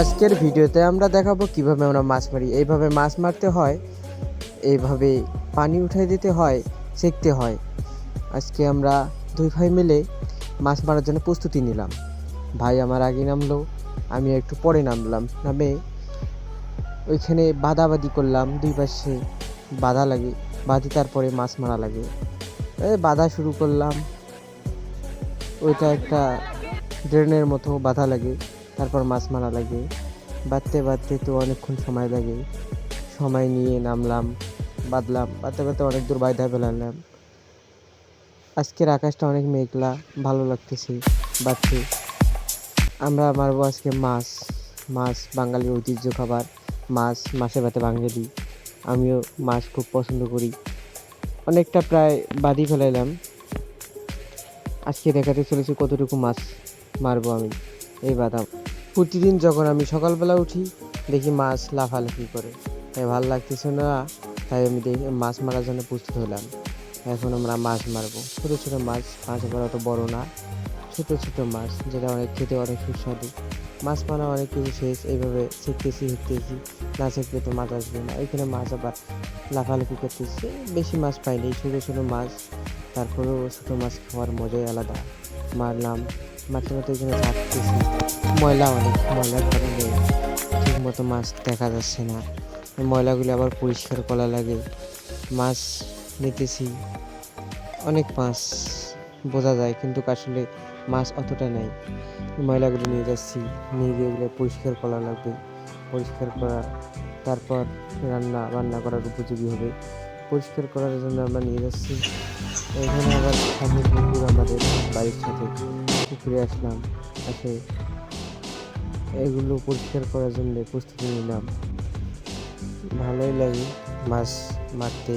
আজকের ভিডিওতে আমরা দেখাবো কীভাবে আমরা মাছ মারি। এইভাবে মাছ মারতে হয়, এইভাবে পানি উঠাই দিতে হয় শিখতে হয়। আজকে আমরা দুই ভাই মিলে মাছ মারার জন্য প্রস্তুতি নিলাম। ভাই আমার আগে নামলো, আমি একটু পরে নামলাম। নামে ওইখানে বাদাবাদি করলাম, দুই পাশে বাধা লাগে, বাঁধি তারপরে মাছ মারা লাগে। বাধা শুরু করলাম। ওইটা একটা ড্রেনের মতো বাধা লাগে। তারপর মাছ মারা লাগে। বাঁধতে বাঁধতে তো অনেকক্ষণ সময় লাগে। সময় নিয়ে নামলাম, বাঁধলাম, বাঁধতে বাঁধতে অনেক দূর বাইধা ফেলালাম আজকের আকাশটা অনেক মেঘলা, ভালো লাগতেছে বাঁধতে আমরা মারবো আজকে মাছ মাছ বাঙালির ঐতিহ্য খাবার, মাছ মাছে ভাতে বাঙালি। আমিও মাছ খুব পছন্দ করি। অনেকটা প্রায় বাদি ফেলাইলাম। আজকে দেখাতে চলেছি কতটুকু মাছ মারবো আমি। এই বাদাম প্রতিদিন যখন আমি সকালবেলা উঠি, দেখি মাছ লাফালাফি করে। তাই ভালো লাগতেছে না, তাই আমি দেখি মাছ মারার জন্য প্রস্তুত হলাম। এখন আমরা মাছ মারবো। ছোটো ছোটো মাছ মাছ আবার অত বড় না। ছোটো ছোটো মাছ, যেটা অনেক খেতে অনেক সুস্বাদু। মাছ মারা অনেক কিছু শেষ, এইভাবে শিখতেছি শিখতেছি। না শিখতে তো মাছ আসবে না। এখানে মাছ আবার লাফালাফি করতেছি। বেশি মাছ পাইনি। ছোটো ছোটো মাছ, তারপরেও ছোটো মাছ খাওয়ার মজাই আলাদা। মারলাম। মাঝে মধ্যে এখানে থাকতেছি ময়লা অনেক, ময়লার কারণে ঠিক মতো মাছ দেখা যাচ্ছে না। ময়লাগুলি আবার পরিষ্কার করা লাগে। মাছ নিতেছি, অনেক মাছ বোঝা যায়, কিন্তু আসলে মাছ অতটা নেই। ময়লাগুলো নিয়ে যাচ্ছি, নিয়ে গিয়ে এগুলো পরিষ্কার করা লাগবে। পরিষ্কার করা, তারপর রান্না বান্না করার উপযোগী হবে। পরিষ্কার করার জন্য আমরা নিয়ে যাচ্ছি। এখানে আবার সামনে আমাদের বাড়ির সাথে। পুকুরে আসলাম আসে এগুলো পরিষ্কার করার জন্য প্রস্তুতি নিলাম। ভালোই লাগে মাছ মারতে।